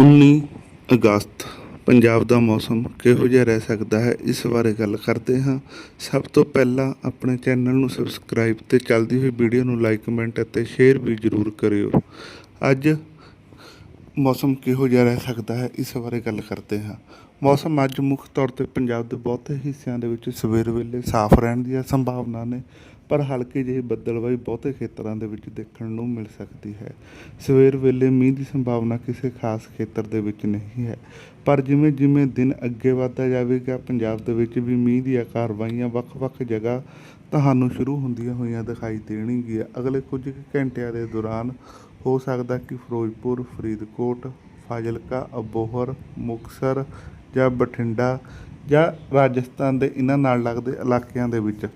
19 ਅਗਸਤ ਪੰਜਾਬ ਦਾ ਮੌਸਮ ਕਿਹੋ ਜਿਹਾ ਰਹਿ ਸਕਦਾ ਹੈ? ਇਸ ਬਾਰੇ ਗੱਲ ਕਰਦੇ ਹਾਂ। ਸਭ ਤੋਂ ਪਹਿਲਾਂ ਆਪਣੇ ਚੈਨਲ ਨੂੰ ਸਬਸਕ੍ਰਾਈਬ ਤੇ ਚੱਲਦੀ ਹੋਈ ਵੀਡੀਓ ਨੂੰ ਲਾਈਕ, ਕਮੈਂਟ ਅਤੇ ਸ਼ੇਅਰ ਵੀ ਜ਼ਰੂਰ ਕਰਿਓ। ਅੱਜ ਮੌਸਮ ਕਿਹੋ ਜਿਹਾ ਰਹਿ ਸਕਦਾ ਹੈ? ਇਸ ਬਾਰੇ ਗੱਲ ਕਰਦੇ ਹਾਂ। ਮੌਸਮ ਅੱਜ ਮੁੱਖ ਤੌਰ ਤੇ ਪੰਜਾਬ ਦੇ ਬਹੁਤੇ ਹਿੱਸਿਆਂ ਦੇ ਵਿੱਚ ਸਵੇਰ ਵੇਲੇ ਸਾਫ਼ ਰਹਿਣ ਦੀਆਂ ਸੰਭਾਵਨਾ ਨੇ। ਪਰ ਹਲਕੀ ਜਿਹੀ ਬੱਦਲਵਾਈ ਬਹੁਤੇ ਖੇਤਰਾਂ ਦੇ ਵਿੱਚ ਦੇਖਣ ਨੂੰ ਮਿਲ ਸਕਦੀ ਹੈ। ਸਵੇਰ ਵੇਲੇ ਮੀਂਹ ਦੀ ਸੰਭਾਵਨਾ ਕਿਸੇ ਖਾਸ ਖੇਤਰ ਦੇ ਵਿੱਚ ਨਹੀਂ ਹੈ। ਪਰ ਜਿਵੇਂ ਜਿਵੇਂ ਦਿਨ ਅੱਗੇ ਵਧਦਾ ਜਾਵੇਗਾ, ਪੰਜਾਬ ਦੇ ਵਿੱਚ ਵੀ ਮੀਂਹ ਦੀਆਂ ਕਾਰਵਾਈਆਂ ਵੱਖ-ਵੱਖ ਜਗ੍ਹਾ ਤੁਹਾਨੂੰ ਸ਼ੁਰੂ ਹੁੰਦੀਆਂ ਹੋਈਆਂ ਦਿਖਾਈ ਦੇਣਗੀਆਂ। ਅਗਲੇ ਕੁਝ ਘੰਟਿਆਂ ਦੇ ਦੌਰਾਨ ਹੋ ਸਕਦਾ ਕਿ ਫਿਰੋਜ਼ਪੁਰ, ਫਰੀਦਕੋਟ, ਫਾਜ਼ਿਲਕਾ, ਅਬੋਹਰ, ਮੁਕਤਸਰ ਜਾਂ ਬਠਿੰਡਾ ਜਾਂ ਰਾਜਸਥਾਨ ਦੇ ਇਹਨਾਂ ਨਾਲ ਲੱਗਦੇ ਇਲਾਕਿਆਂ ਦੇ ਵਿੱਚ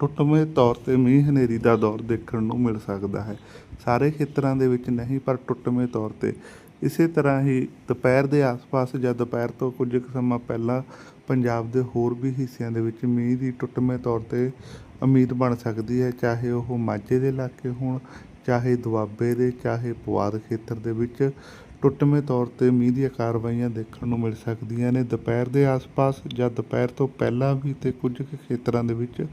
ਟੁੱਟਵੇਂ ਤੌਰ ਤੇ ਮੀਂਹ ਹਨੇਰੀ ਦਾ ਦੌਰ ਦੇਖਣ ਨੂੰ ਮਿਲ ਸਕਦਾ ਹੈ। ਸਾਰੇ ਖੇਤਰਾਂ ਦੇ ਵਿੱਚ ਨਹੀਂ, ਪਰ ਟੁੱਟਵੇਂ ਤੌਰ ਤੇ। ਇਸੇ ਤਰ੍ਹਾਂ ਹੀ ਦੁਪਹਿਰ ਦੇ ਆਸ-ਪਾਸ ਜਾਂ ਦੁਪਹਿਰ ਤੋਂ ਕੁਝ ਕੁ ਸਮਾਂ ਪਹਿਲਾਂ ਪੰਜਾਬ ਦੇ ਹੋਰ ਵੀ ਹਿੱਸਿਆਂ ਦੇ ਵਿੱਚ ਮੀਂਹ ਦੀ ਟੁੱਟਵੇਂ ਤੌਰ ਤੇ ਉਮੀਦ ਬਣ ਸਕਦੀ ਹੈ, ਚਾਹੇ ਉਹ ਮਾਝੇ ਦੇ ਇਲਾਕੇ ਹੋਣ, ਚਾਹੇ ਦੁਆਬੇ ਦੇ, ਚਾਹੇ ਪੁਆਧ ਖੇਤਰ ਦੇ ਵਿੱਚ। ਟੁੱਟਵੇਂ ਤੌਰ ਤੇ ਮੀਂਹ ਦੀਆਂ ਕਾਰਵਾਈਆਂ ਦੇਖਣ ਨੂੰ ਮਿਲ ਸਕਦੀਆਂ ਨੇ। ਦੁਪਹਿਰ ਦੇ ਆਸ-ਪਾਸ ਜਾਂ ਦੁਪਹਿਰ ਤੋਂ ਪਹਿਲਾਂ ਵੀ ਤੇ ਕੁਝ ਕੁ ਖੇਤਰਾਂ ਦੇ ਵਿੱਚ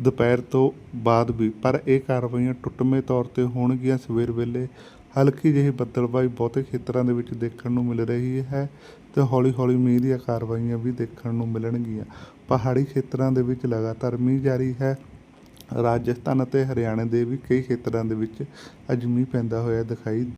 ਦੁਪਹਿਰ ਤੋਂ ਬਾਅਦ ਵੀ। ਪਰ ਇਹ ਕਾਰਵਾਈਆਂ ਟੁੱਟਵੇਂ ਤੌਰ ਤੇ ਹੋਣਗੀਆਂ। ਸਵੇਰ ਵੇਲੇ ਹਲਕੀ ਜਿਹੀ ਬੱਦਲਬਾਈ ਬਹੁਤੇ ਖੇਤਰਾਂ ਦੇ ਵਿੱਚ ਦੇਖਣ ਨੂੰ ਮਿਲ ਰਹੀ ਹੈ ਤੇ ਹੌਲੀ-ਹੌਲੀ ਮੀਂਹ ਦੀਆਂ ਕਾਰਵਾਈਆਂ ਵੀ ਦੇਖਣ ਨੂੰ ਮਿਲਣਗੀਆਂ। ਪਹਾੜੀ ਖੇਤਰਾਂ ਦੇ ਵਿੱਚ ਲਗਾਤਾਰ ਮੀਂਹ ਜਾਰੀ ਹੈ। ਰਾਜਸਥਾਨ ਅਤੇ ਹਰਿਆਣਾ ਦੇ ਵੀ ਕਈ ਖੇਤਰਾਂ ਦੇ ਵਿੱਚ ਅੱਜ ਮੀਂਹ ਪੈਂਦਾ ਹੋਇਆ ਦਿਖਾਈ